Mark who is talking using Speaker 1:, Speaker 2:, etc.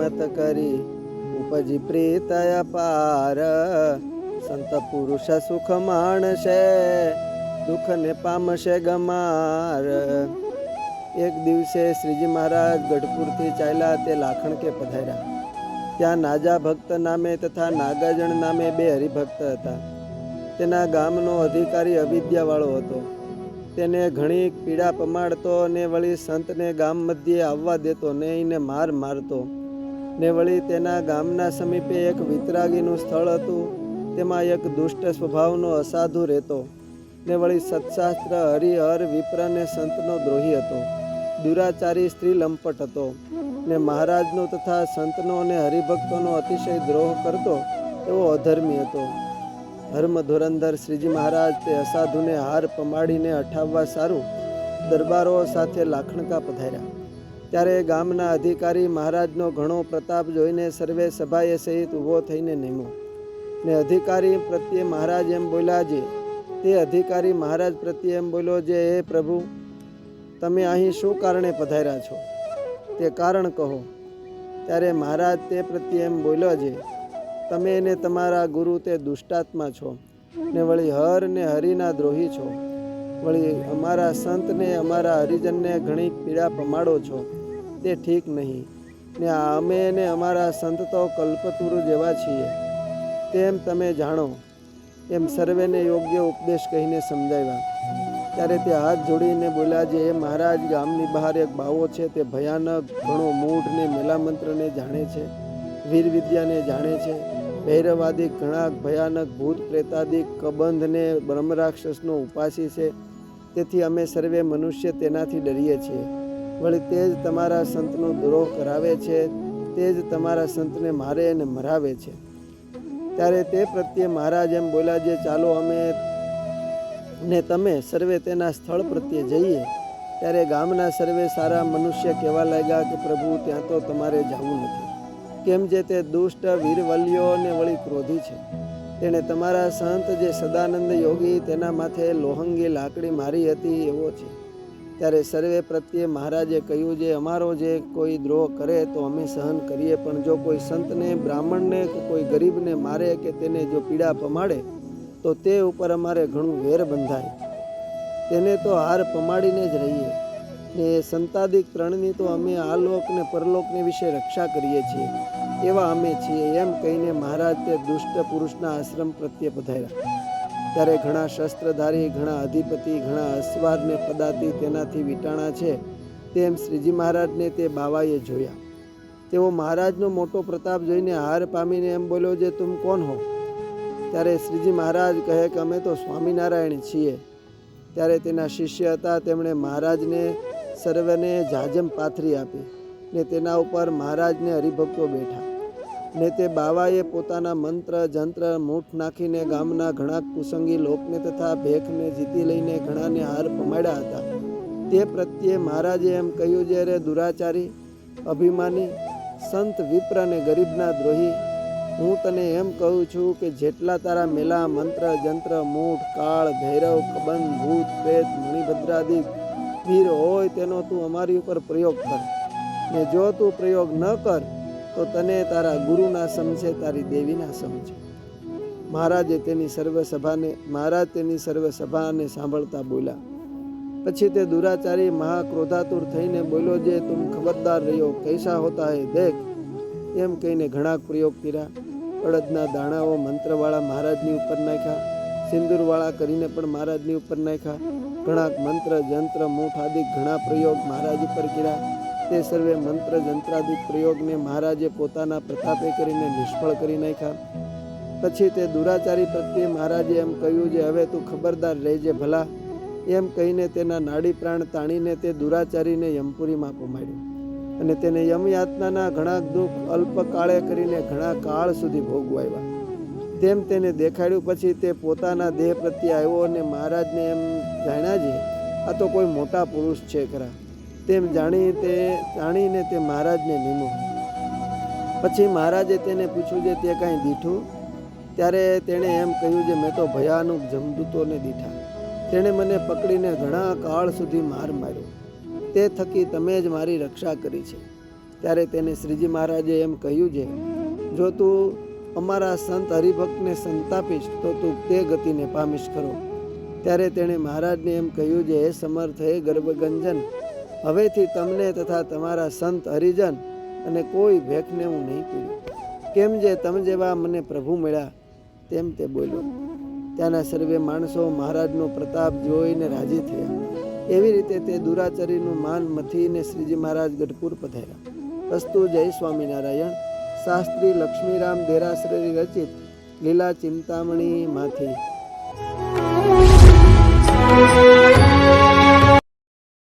Speaker 1: મત કરી ઉપજી પ્રીત અપાર. સંત પુરુષ સુખ માણશે, દુઃખને પામશે ગમાર. એક દિવસે શ્રીજી મહારાજ ગઢપુરથી ચાલ્યા તે લાખણ કે પધાર્યા. ત્યાં નાજા ભક્ત નામે તથા નાગાજણ નામે બે હરિભક્ત હતા. તેના ગામનો અધિકારી અવિદ્યાવાળો હતો. તેને ઘણી પીડા પમાડતો ને વળી સંતને ગામ મધ્યે આવવા દેતો ને એને માર મારતો. ને વળી તેના ગામના સમીપે એક વિતરાગીનું સ્થળ હતું. તેમાં એક દુષ્ટ સ્વભાવનો અસાધુ રહેતો. ને વળી સત્શાસ્ત્ર હરિહર વિપ્ર ને સંતનો દ્રોહી હતો. દુરાચારી સ્ત્રી લંપટ હતો. ને મહારાજનો તથા સંતનો અને હરિભક્તોનો અતિશય દ્રોહ કરતો એવો અધર્મી હતો. ધર્મ ધુરંધર શ્રીજી મહારાજ તે અસાધુને હાર પમાડીને અઠાવવા સારું દરબારો સાથે લાખણકા પધાર્યા. ત્યારે ગામના અધિકારી મહારાજનો ઘણો પ્રતાપ જોઈને સર્વે સભાએ સહિત ઊભો થઈને નિમ્યો. ને અધિકારી પ્રત્યે મહારાજ એમ બોલ્યા જે તે અધિકારી મહારાજ પ્રત્યે એમ બોલ્યો જે હે પ્રભુ, તમે અહીં શું કારણે પધાર્યા છો? તે કારણ કહો. ત્યારે મહારાજ તે પ્રત્યે એમ બોલ્યો છે, તમે ને તમારા ગુરુ તે દુષ્ટાત્મા છો, ને વળી હર ને હરિના દ્રોહી છો. વળી અમારા સંતને, અમારા હરિજનને ઘણી પીડા પમાડો છો. તે ઠીક નહીં. ને અમે ને અમારા સંત તો કલ્પતુરુ જેવા છીએ. તેમ તમે જાણો. એમ સર્વેને યોગ્ય ઉપદેશ કહીને સમજાવ્યા. ત્યારે તે હાથ જોડીને બોલ્યા જે એ મહારાજ ગામની બહાર એક બાવો છે તે ભયાનક ઘણો મૂઢ ને મેલામંત્રને જાણે છે. વીર વિદ્યાને જાણે છે. ભૈરવાદિક ઘણા ભયાનક ભૂત પ્રેતાદિક કબંધને બ્રહ્મરાક્ષસનો ઉપાસી છે. તેથી અમે સર્વે મનુષ્ય તેનાથી ડરીએ છીએ. વળી તે જ તમારા સંતનો દ્રોહ કરાવે છે, તે જ તમારા સંતને મારે અને મરાવે છે. ત્યારે તે પ્રત્યે મહારાજ એમ બોલ્યા, જે ચાલો અમે ને તમે સર્વે તેના સ્થળ પ્રત્યે જઈએ. ત્યારે ગામના સર્વે સારા મનુષ્ય કહેવા લાગ્યા કે, પ્રભુ, ત્યાં તો તમારે જવું નથી. કેમ જે તે દુષ્ટ વીરવલ્યો ને વળી ક્રોધી છે. તેણે તમારા સંત જે સદાનંદ યોગી તેના માથે લોહંગી લાકડી મારી હતી, એવો છે. ત્યારે સર્વે પ્રત્યે મહારાજે કહ્યું જે અમારો જે કોઈ દ્રોહ કરે તો અમે સહન કરીએ, પણ જો કોઈ સંતને, બ્રાહ્મણને કે કોઈ ગરીબને મારે કે તેને જો પીડા પમાડે, તો તે ઉપર અમારે ઘણું વેર બંધાય. તેને તો હાર પમાડીને જ રહીએ. ને સંતાદિક ત્રણની તો અમે આ લોક ને પરલોકને વિશે રક્ષા કરીએ છીએ. એવા અમે છીએ એમ કહીને મહારાજ તે દુષ્ટ પુરુષના આશ્રમ પ્રત્યે પધાર્યા. ત્યારે ઘણા શસ્ત્રધારી, ઘણા અધિપતિ, ઘણા અસ્વાદ ને પદાતી તેનાથી વિટાણા છે તેમ શ્રીજી મહારાજને તે બાવાએ જોયા. તેઓ મહારાજનો મોટો પ્રતાપ જોઈને હાર પામીને એમ બોલ્યો, જે તુમ કોણ હો? ત્યારે શ્રીજી મહારાજ કહે કે, અમે તો સ્વામિનારાયણ છીએ. ત્યારે તેના શિષ્ય હતા, તેમણે મહારાજને સર્વને જાજમ પાથરી આપી ને તેના ઉપર મહારાજને હરિભક્તો બેઠા. ને તે બાવાએ પોતાના મંત્ર, જંત્ર, મૂઠ નાખીને ગામના ઘણા કુસંગી લોકને તથા ભેખને જીતી લઈને ઘણાને હાર પમાડ્યા હતા. તે પ્રત્યે મહારાજે એમ કહ્યું, જ્યારે દુરાચારી, અભિમાની, સંત વિપ્ર અને ગરીબના દ્રોહી, હું તને એમ કહું છું કે જેટલા તારા મેલા મંત્ર, જંત્ર, મૂઠ, કાળ, ભૈરવ, કબંધ, ભૂત, પ્રેત મણિભદ્રાદિક વીર હોય તેનો તું અમારી ઉપર પ્રયોગ કર. ને જો તું પ્રયોગ ન કર તો તને તારા ગુરુના સમજે તારી દેવીના સમજે મહારાજે તેની સર્વ સભાને મહારાજ તેની સર્વ સભાને સાંભળતા બોલ્યા. પછી તે દુરાચારી, મહાક્રોધાતુર થઈને બોલ્યો, જે તું ખબરદાર રહ્યો, કૈસા હોતા હે, દેખ. એમ કહીને ઘણા પ્રયોગ કર્યા. અડદના દાણાઓ મંત્રવાળા મહારાજની ઉપર નાખ્યા. સિંદૂરવાળા કરીને પણ મહારાજની ઉપર નાખ્યા. ઘણા મંત્ર, જંત્ર, મૂઠ આદિ ઘણા પ્રયોગ મહારાજ ઉપર કર્યા. તે સર્વે મંત્ર જંત્રાદિક પ્રયોગને મહારાજે પોતાના પ્રતાપે કરીને નિષ્ફળ કરી નાખ્યા. પછી તે દુરાચારી પ્રત્યે મહારાજે એમ કહ્યું જે હવે તું ખબરદાર રહેજે ભલા. એમ કહીને તેના નાડી પ્રાણ તાણીને તે દુરાચારીને યમપુરીમાં પમાડ્યો. અને તેને યમયાતનાના ઘણા દુઃખ અલ્પકાળે કરીને ઘણા કાળ સુધી ભોગવાવ્યા તેમ તેને દેખાડ્યું પછી તે પોતાના દેહ પ્રત્યે આવ્યો અને મહારાજને એમ જાણ્યા છે, આ તો કોઈ મોટા પુરુષ છે ખરા. તેમ જાણી તે, જાણીને તે મહારાજને નીમો. પછી મહારાજે તેને પૂછ્યું છે તે કાંઈ દીઠું? ત્યારે તેણે એમ કહ્યું કે મેં તો ભયાનક જમદૂતોને દીઠા. તેણે મને પકડીને ઘણા કાળ સુધી માર માર્યો. તે થકી તમે જ મારી રક્ષા કરી છે. ત્યારે તેને શ્રીજી મહારાજે એમ કહ્યું છે, જો તું અમારા સંત હરિભક્તને સંતાપીશ, તો તું તે ગતિને પામીશ ખરો ત્યારે તેણે મહારાજને એમ કહ્યું છે હે સમર્થ હે ગર્ભગંજન હવેથી તમને તથા તમારા સંત હરિજન અને કોઈ ભેખને હું નહીં પીડું. કેમ જે તમે જેવા મને પ્રભુ મળ્યા, તેમ તે બોલ્યો. ત્યાંના સર્વે માણસો મહારાજનો પ્રતાપ જોઈને રાજી થયા. એવી રીતે તે દુરાચરીનું માન મથીને શ્રીજી મહારાજ ગઢપુર પધાર્યા. અસ્તુ જય સ્વામિનારાયણ. શાસ્ત્રી લક્ષ્મીરામ દેરાશ્રી રચિત લીલા ચિંતામણી માંથી